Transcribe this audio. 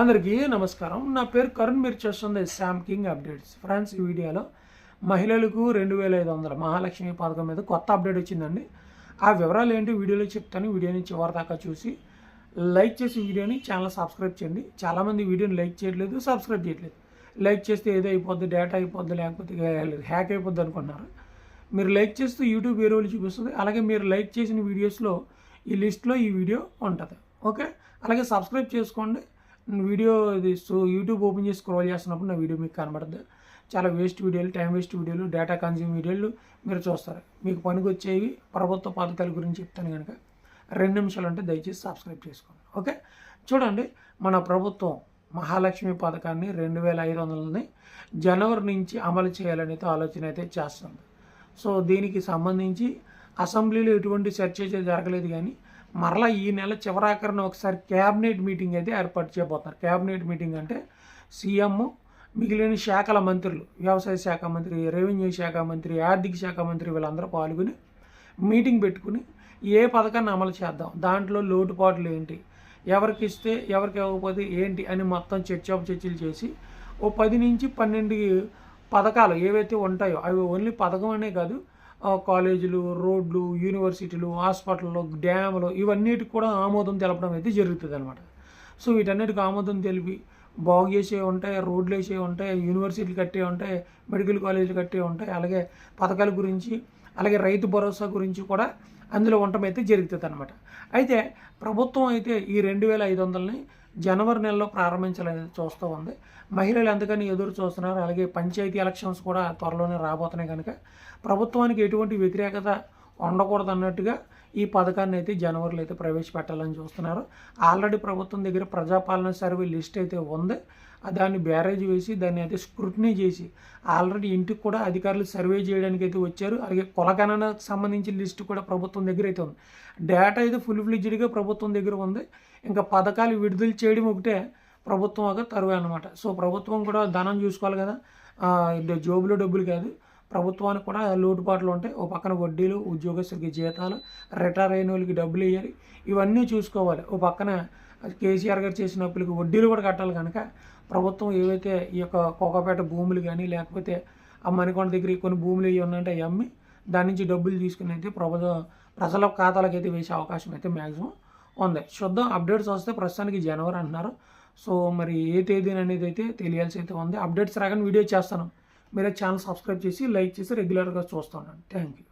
అందరికీ నమస్కారం. నా పేరు కరుణ్ మీరు చూస్తుంది శామ్ కింగ్ అప్డేట్స్ ఫ్రెండ్స్ ఈ వీడియోలో మహిళలకు రెండు వేల ఐదు వందల మహాలక్ష్మి పథకం మీద కొత్త అప్డేట్ వచ్చిందండి. ఆ వివరాలు ఏంటి వీడియోలో చెప్తాను. వీడియోని చివరి దాకా చూసి లైక్ చేసి వీడియోని ఛానల్ సబ్స్క్రైబ్ చేయండి. చాలామంది వీడియోని లైక్ చేయట్లేదు సబ్స్క్రైబ్ చేయట్లేదు. లైక్ చేస్తే ఏదో అయిపోద్ది డేటా అయిపోద్ది లేకపోతే హ్యాక్ అయిపోద్ది అనుకుంటున్నారు. మీరు లైక్ చేస్తే యూట్యూబ్ వేరే వాళ్ళు చూపిస్తుంది. అలాగే మీరు లైక్ చేసిన వీడియోస్లో ఈ లిస్ట్లో ఈ వీడియో ఉంటుంది. ఓకే? అలాగే సబ్స్క్రైబ్ చేసుకోండి. వీడియో ఇది సో యూట్యూబ్ ఓపెన్ చేసి స్క్రోల్ చేస్తున్నప్పుడు నా వీడియో మీకు కనబడద్దు చాలా వేస్ట్ వీడియోలు టైం వేస్ట్ వీడియోలు డేటా కన్జ్యూమ్ వీడియోలు మీరు చూస్తారు. మీకు పనికి వచ్చేవి ప్రభుత్వ పథకాల గురించి చెప్తాను కనుక రెండు నిమిషాలు అంటే దయచేసి సబ్స్క్రైబ్ చేసుకోండి. ఓకే? చూడండి మన ప్రభుత్వం మహాలక్ష్మి పథకాన్ని రెండు వేల ఐదు వందలని జనవరి నుంచి అమలు చేయాలనేది ఆలోచన అయితే చేస్తుంది. సో దీనికి సంబంధించి అసెంబ్లీలో ఎటువంటి చర్చ అయితే జరగలేదు కానీ మరలా ఈ నెల చివరాఖరిన ఒకసారి క్యాబినెట్ మీటింగ్ అయితే ఏర్పాటు చేయబోతున్నారు. క్యాబినెట్ మీటింగ్ అంటే సీఎం మిగిలిన శాఖల మంత్రులు వ్యవసాయ శాఖ మంత్రి రెవెన్యూ శాఖ మంత్రి ఆర్థిక శాఖ మంత్రి వీళ్ళందరూ పాల్గొని మీటింగ్ పెట్టుకుని ఏ పథకాన్ని అమలు చేద్దాం దాంట్లో లోటుపాట్లు ఏంటి ఎవరికి ఇస్తే ఎవరికి ఇవ్వకపోతే ఏంటి అని మొత్తం చర్చోప చర్చలు చేసి ఓ పది నుంచి పన్నెండు పథకాలు ఏవైతే ఉంటాయో అవి ఓన్లీ పథకం అనే కాదు కాలేజీలు రోడ్లు యూనివర్సిటీలు హాస్పిటల్లో డ్యాములు ఇవన్నిటికి కూడా ఆమోదం తెలపడం అయితే జరుగుతుంది అనమాట సో వీటన్నిటికి ఆమోదం తెలిపి బాగు చేసే ఉంటాయి రోడ్లు వేసే ఉంటాయి యూనివర్సిటీలు కట్టే ఉంటాయి మెడికల్ కాలేజీలు కట్టే ఉంటాయి అలాగే పథకాల గురించి అలాగే రైతు భరోసా గురించి కూడా అందులో ఉండటం అయితే జరుగుతుంది అనమాట అయితే ప్రభుత్వం అయితే ఈ రెండు వేల ఐదు వందలని జనవరి నెలలో ప్రారంభించాలని చూస్తూ ఉంది. మహిళలు ఎందుకని ఎదురు చూస్తున్నారు. అలాగే పంచాయతీ ఎలక్షన్స్ కూడా త్వరలోనే రాబోతున్నాయి కనుక ప్రభుత్వానికి ఎటువంటి వ్యతిరేకత ఉండకూడదు అన్నట్టుగా ఈ పథకాన్ని అయితే జనవరిలో అయితే ప్రవేశపెట్టాలని చూస్తున్నారు. ఆల్రెడీ ప్రభుత్వం దగ్గర ప్రజాపాలన సర్వే లిస్ట్ అయితే ఉంది. దాన్ని బ్యారేజ్ వేసి దాన్ని అయితే స్క్రూటినీ చేసి ఆల్రెడీ ఇంటికి కూడా అధికారులు సర్వే చేయడానికి అయితే వచ్చారు. అలాగే కులగణనకు సంబంధించిన లిస్ట్ కూడా ప్రభుత్వం దగ్గర అయితే ఉంది. డేటా అయితే ఫుల్ ఫ్లిడ్జ్డ్గా ప్రభుత్వం దగ్గర ఉంది. ఇంకా పథకాలు విడుదల చేయడం ఒకటే ప్రభుత్వం ఒక తరువే అనమాట సో ప్రభుత్వం కూడా ధనం చూసుకోవాలి కదా. జోబులో డబ్బులు కాదు. ప్రభుత్వానికి కూడా లోటుపాట్లు ఉంటాయి. ఓ పక్కన వడ్డీలు ఉద్యోగస్తులకి జీతాలు రిటైర్ అయిన వాళ్ళకి డబ్బులు ఇవ్వాలి ఇవన్నీ చూసుకోవాలి. ఓ పక్కన కేసీఆర్ గారు చేసిన అప్పులకి వడ్డీలు కూడా కట్టాలి కనుక ప్రభుత్వం ఏవైతే ఈ యొక్క కోకపేట భూములు కానీ లేకపోతే ఆ మణికొండ దగ్గర కొన్ని భూములు ఇవి ఉన్నాయంటే అవి అమ్మి దాని నుంచి డబ్బులు తీసుకుని అయితే ప్రభుత్వ ప్రజల ఖాతాలకు అయితే వేసే అవకాశం అయితే మ్యాక్సిమం ఉంది. చూద్దాం. అప్డేట్స్ వస్తే ప్రస్తుతానికి జనవరి అంటున్నారు. సో మరి ఏ తేదీన అనేది అయితే తెలియాల్సి అయితే ఉంది. అప్డేట్స్ రాగానే వీడియో చేస్తాను. మీరు ఛానల్ సబ్స్క్రైబ్ చేసి లైక్ చేసి రెగ్యులర్గా చూస్తాను థ్యాంక్ యూ